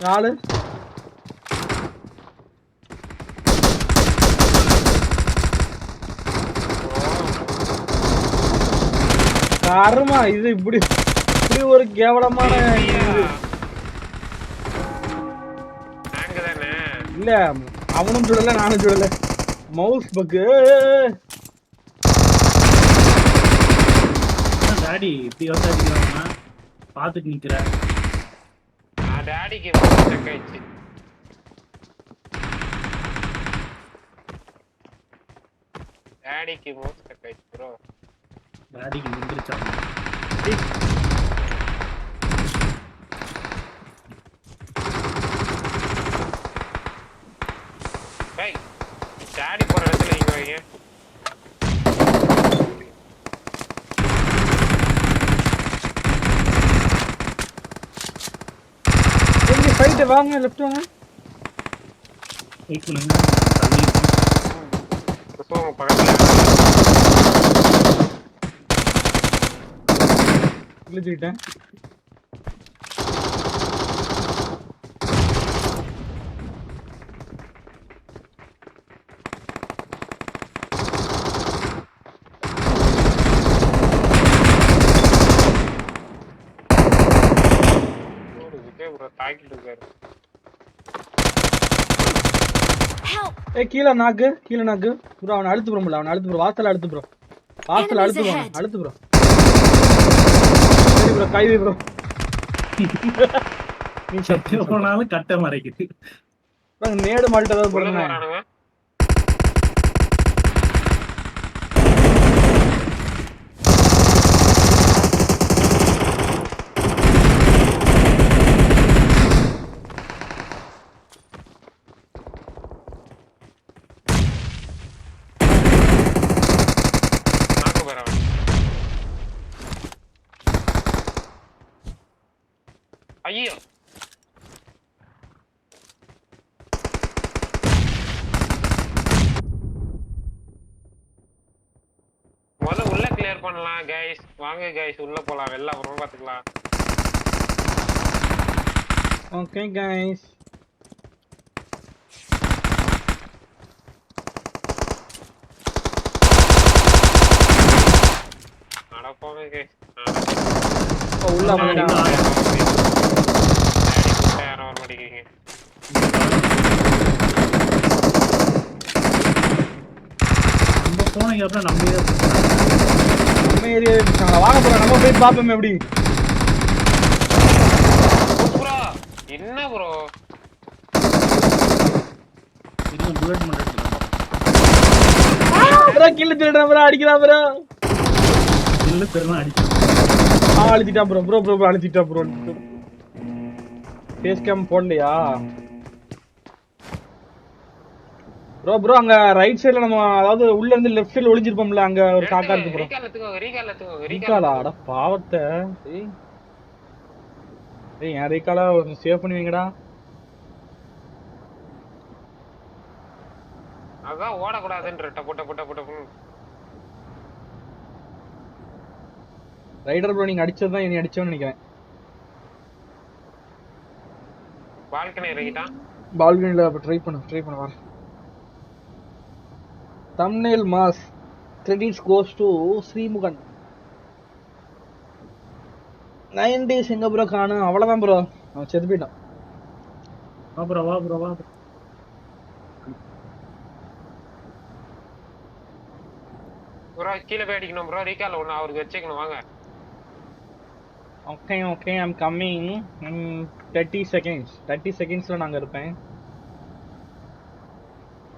நாலு கருமா இது இப்படி இப்படி ஒரு கேவலமான இல்ல அவனும் சுடல நானும் சுடல மவுஸ் பக்கு டாடி இப்படி வந்து பார்த்துட்டு நிக்கிறேன் டாடிக்கு ஸ்டக் ஆயிடுச்சு டாடிக்கு மோஸ்ட் ஸ்டக் ஆயிடுச்சு ப்ரோ டாடிக்கு நின்றுச்சாங்க ஏய் டாடி போற இடத்துல இங்க வைங்க எங்க ஃபைட் வாங்க லெஃப்ட் வாங்க வெயிட் பண்ணுங்க தள்ளி புஷ்பம் பக்கத்துல இழுத்துக்கிட்டேன் ஒரு தாக்கிட்டு இருக்காரு! ஏ கீழே நாக்கு கீழே நாக்கு. ப்ரோ அவனை அழுத்து ப்ரோ. அவனை அழுத்து ப்ரோ வாசல் அழுத்து ப்ரோ. வாசல் அழுத்து ப்ரோ. அழுத்து ப்ரோ சரி ப்ரோ கைவி ப்ரோ. நீ சத்தி போனாலும் கட்ட மறைக்குது. நேடு மால்ட்ட ஏதாவது போடுங்க வரானுங்க நாக்கு போறவன் ஐயோ முதல்ல உள்ள கிளியர் பண்ணலாம் கைஸ் வாங்க கைஸ் உள்ள போலாம். வெளில அப்புறமா பாத்துக்கலாம். ஓகே கைஸ் அட போங்க கைஸ் உள்ள வந்துட்டான் அப்புறம் நம்ம நம்ம ஏரியா இருக்காங்க வாங்க ப்ரோ. நம்ம போய் பாப்போம் எப்படி. ப்ரோ என்ன ப்ரோ? இன்னும் புல்லட் மட்டும் ப்ரோ கில்லு திருடுறான் ப்ரோ. அடிக்கிறான் ப்ரோ. இல்லை பெருமா அடிச்சு ஆ அழுத்திட்டான் ப்ரோ. ப்ரோ ப்ரோ ப்ரோ அழுத்திட்டா ப்ரோ. ஃபேஸ் கேம் போடலையா? ப்ரோ ப்ரோ அங்க ரைட் சைடுல நம்ம அதாவது உள்ள இருந்து லெஃப்ட் சைடுல ஒளிஞ்சிருப்போம்ல அங்க ஒரு காக்கா இருக்கு ப்ரோ ரீகால் அட பாவத்தை. ஏய் என் ரீகாலா சேவ் பண்ணுவீங்கடா. அதான் ஓடக்கூடாதுன்ற டப்பு டப்பு டப்பு டப்புன்னு ரைடர் ப்ரோ நீங்க அடிச்சது தான் இனி அடிச்சோன்னு நினைக்கிறேன். பால்கனி இறங்கிட்டான். பால்கனில ட்ரை பண்ணு ட்ரை பண்ண வர thumbnail mass credits goes to Srimugan nine days எங்க ப்ரோ காணும்? அவ்வளவுதான் ப்ரோ அவன் செத்து போயிட்டான். வா ப்ரோ வா ப்ரோ வா bro. ப்ரோ கீழே போய் அடிக்கணும் ப்ரோ ரீகால் ஒன்று அவருக்கு வச்சுக்கணும் வாங்க. Okay okay I'm coming thirty seconds thirty செகண்ட்ஸ்ல நாங்க இருப்பேன்.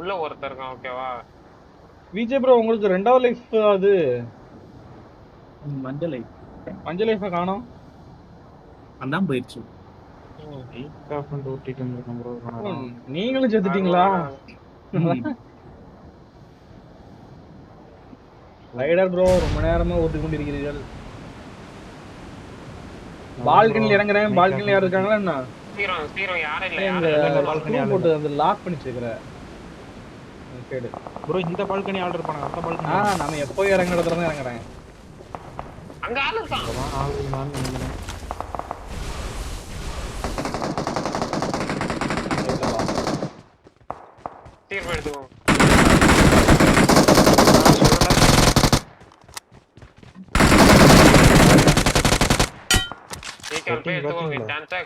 உள்ள ஒருத்தர் இருக்கான். ஓகேவா விஜய் ப்ரோ உங்களுக்கு ரெண்டாவது லைஃப் அது? மஞ்சளை மஞ்சள் லைஃபை காணோம். அதான் போயிடுச்சு. நீங்களும் செத்துட்டீங்களா. ரைடர் ப்ரோ ரொம்ப நேரமா ஓட்டு கொண்டிருக்கிறீர்கள் பால்கனில இறங்குறேன். பால்கனில யார் இருக்காங்களா என்ன? போட்டு அந்த லாக் பண்ணி வச்சிருக்கிற கேடு ப்ரோ இந்த பால்கனி ஆர்டர் பண்ண அந்த பால்கனி ஆ நாம எப்போ இறங்குறதுல தான் இறங்குறேன். அங்க ஆள் இருக்கான் ஆள் இருக்கான் நினைக்கிறேன்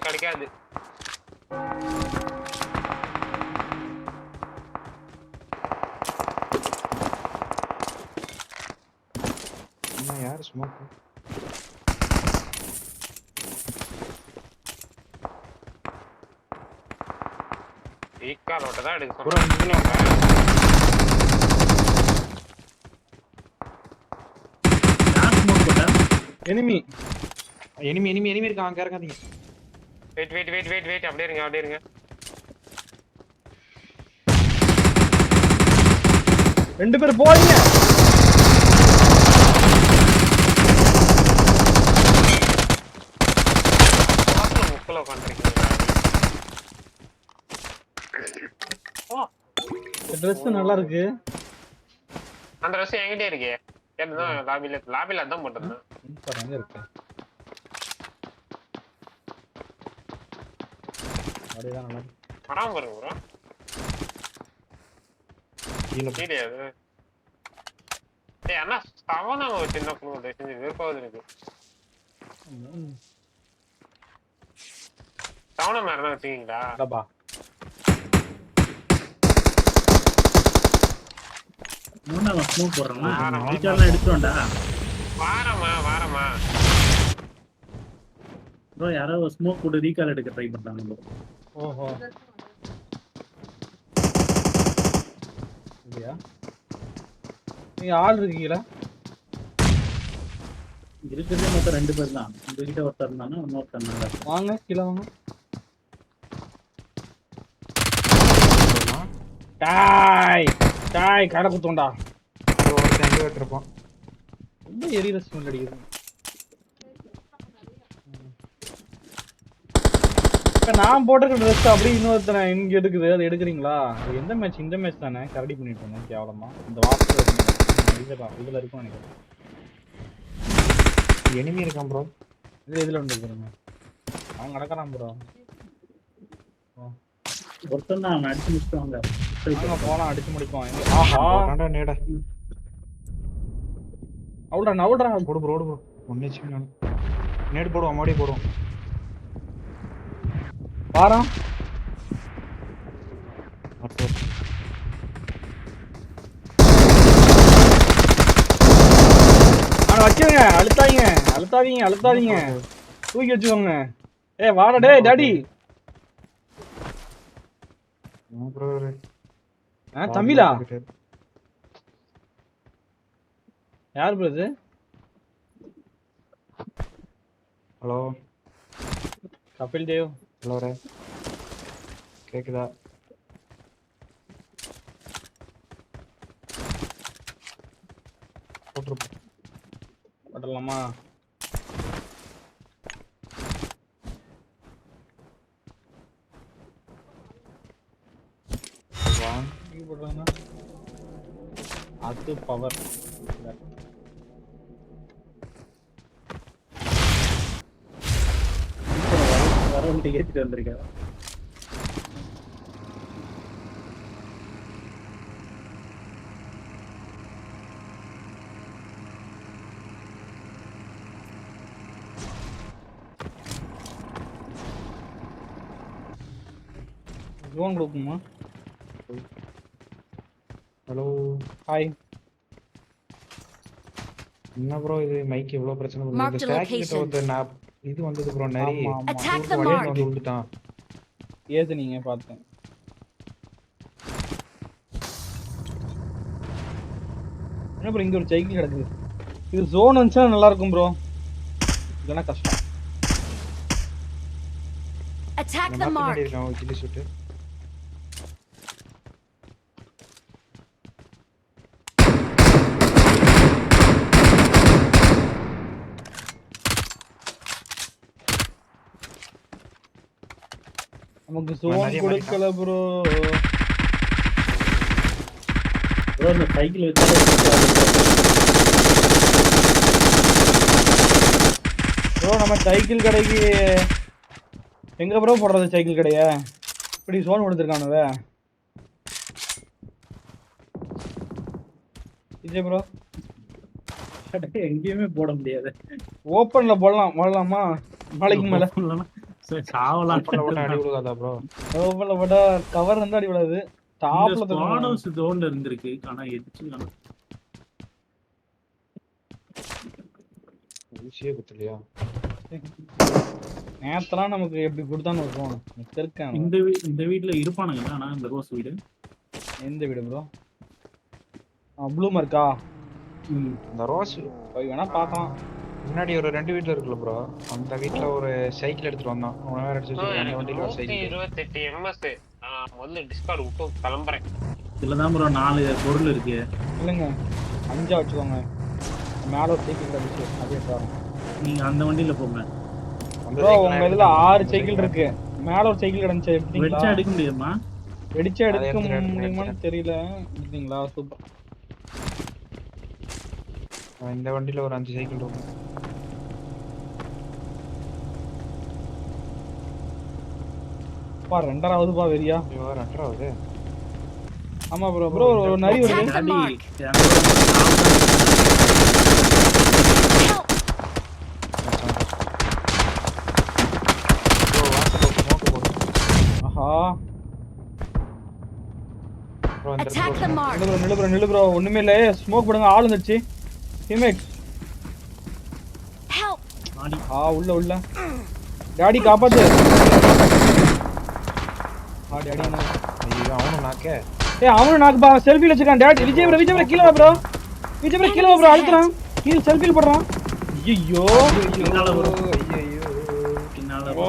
கிடைக்காது. யார் ஸ்மோக் ரீகால் ஓட்ட தான் எடுக்க எனிமி எனிமி எனிமி எனிமி இருக்கான் அங்க இறங்காதீங்க. Wait wait wait wait wait அப்படியே இருங்க அப்படியே இருங்க. ரெண்டு பேர் போறீங்க. முக்கில் உட்காந்துருக்கீங்க ட்ரெஸ் நல்லா இருக்கு. அந்த ட்ரெஸ் என்கிட்டே இருக்கே. கேட்டுதான் லாபில லாபில அதான் போட்டிருந்தேன். இருக்கு. நல்லா இருக்கு. வராம பாருங்க ப்ரோ கீழே. கீழே அது. ஏய் அண்ணா சவனா ஒரு சின்ன தயவு செஞ்சு ம், சவன மேல தான் வச்சுக்கீங்களா அடப்பா. மூணாவது ஸ்மோக் போடுறேன்னா ஆமா. ரீகால்லாம் எடுத்துட்டோம்டா வாரமா வாரமா. ப்ரோ யாரோ ஸ்மோக் போட்டு ரீகால் எடுக்க ட்ரை பண்றாங்க bro. ஓஹோ. இல்லையா நீங்க ஆள் இருக்கீங்களா? இருக்கிறதே மொத்தம் ரெண்டு பேர் தான். உங்ககிட்ட ஒருத்தர் இருந்தானா இன்னொருத்தர். வாங்க கீழே வாங்க. டாய் டாய் கடை குத்தோண்டா ஒருத்தன் எங்க வெட்டிருப்பான். ரொம்ப எரியிற ஸ்மெல் அடிக்குது. இப்ப நான் போட்டிருக்க ட்ரெஸ் அப்படியே இன்னொருத்தனை இங்க எடுக்குது. அது எடுக்கிறீங்களா? அது எந்த மேட்ச் இந்த மேட்ச் தானே? கரடி பண்ணிட்டு இருந்தோம் கேவலமா. இந்த வாசல் இதுல இதுல இருக்கும் நினைக்கிறேன். எனிமி இருக்கான் ப்ரோ இது இதுல வந்து இருக்குங்க அவன் கிடக்குறான் ப்ரோ ஒருத்தன் தான் அவன் அடிச்சு முடிச்சுட்டு போலாம் அடிச்சு முடிப்போம். ஆஹா. போட்டான்டா நேடா. அவுடா நவுடா போடு ப்ரோ ப்ரோ வச்சு நான் நேடு போடுவோம் மறுபடியும் போடுவோம். வாரம் வச்சுருங்க அழுத்தாதீங்க. அழுத்தாதீங்க அழுத்தாதீங்க. தூக்கி வச்சுக்கோங்க. ஏ வாடா டேய் டாடி. தமிழா? யார் ப்ரோ இது? ஹலோ? கபில் தேவ். ஹலோ ரே. கேக்குதா? போட்டுருப்போம் போட்டலாமா வாங்க எங்க போடுறாங்க அது பவர் வரவன்ட்டு ஏத்திட்டு வந்திருக்கேன். ஜோன் கொடுக்குமா ஹலோ. ஹாய் என்ன ப்ரோ இது? மைக் இவ்வளவு பிரச்சனை பண்ணுது. இந்த stack கிட்ட. வந்து நான் இது வந்தது ப்ரோ Attack the வழியில mark. வந்து விழுந்துட்டான் ஏது நீங்க பார்த்தேன்? என்ன ப்ரோ இங்க ஒரு சைக்கிள் கிடக்குது. இது ஜோன் வந்துச்சுன்னா நல்லா இருக்கும் ப்ரோ இல்லைன்னா கஷ்டம். Attack இந்த the நமக்கு மாறிட்டான். கொடுக்கல ப்ரோ ப்ரோ இந்த சைக்கிள் வச்சு ப்ரோ நம்ம சைக்கிள் கடைக்கு எங்க ப்ரோ போடுறது சைக்கிள் கடைய? இப்படி சோன் கொடுத்துருக்கானுவ விஜய் ப்ரோ எங்கேயுமே போட முடியாது. ஓப்பன்ல போடலாம் போடலாமா? மலைக்கு மேல. சாவலாம் கவர் வந்து அடி விடாது டாப்ல ஜோன்ல இருந்திருக்கு. ஆனா காணோம். ஊசியே குத்தலையா? நேத்தெல்லாம் நமக்கு எப்படி கொடுத்தான்னு இருக்கும் இருக்கேன்? இந்த வீ- இந்த வீட்ல இருப்பானுங்க. ஆனா இந்த ரோஸ் வீடு. எந்த வீடு ப்ரோ ப்ளூ மார்க்கா ம். இந்த ரோஸ் போய் வேணா பார்க்கலாம். முன்னாடி ஒரு ரெண்டு வீட்ல இருக்குல்ல ப்ரோ அந்த வீட்ல ஒரு சைக்கிள் எடுத்துட்டு வந்தான். அவன் வேற அடிச்சு எனக்கு வண்டியில ஒரு சைக்கிள் இருபத்தெட்டு எம்எஸ் நான் முதல்ல டிஸ்கார்டு விட்டு கிளம்புறேன். இதுலதான் ப்ரோ நாலு பொருள் இருக்கு. இல்லைங்க. அஞ்சா வச்சுக்கோங்க. மேல ஒரு சைக்கிள் கிடந்துச்சு அப்படியே வரோம் நீங்க அந்த வண்டியில போங்க. ப்ரோ உங்க இதுல ஆறு. சைக்கிள் இருக்கு. மேல ஒரு சைக்கிள் கிடந்துச்சு. வெடிச்சா எடுக்க முடியுமா? வெடிச்சா எடுக்க முடியுமான்னு தெரியல. எடுத்தீங்களா? சூப்பர். இந்த வண்டியில ஒரு அஞ்சு சைக்கிள் இருக்கும் பா ரெண்டராவதுப்பா வெறியா. ஐயோ ரெண்டாவது ஆமா ப்ரோ ப்ரோ ஒரு நரி வருது. போடு ஆஹா. ப்ரோ. நில்லு ப்ரோ நில்லு ப்ரோ ஒண்ணுமே இல்ல. ஸ்மோக் போடுங்க. ஆள் வந்துச்சு Help! டாடி, ஆ உள்ள உள்ள. டாடி காப்பாத்து. ஆ டாடி என்ன? ஐயோ அவனும் நாக்கே. ஏய் அவனும் நாக்கு பா செல்ஃபில வச்சிருக்கான். Daddy Vijay bro Vijay bro கீழ வா ப்ரோ விஜய் ப்ரோ கீழ வா ப்ரோ அழுத்துறான். கீழ செல்ஃபில போடுறான். ஐயோ. ஐயோ பின்னால ஓ.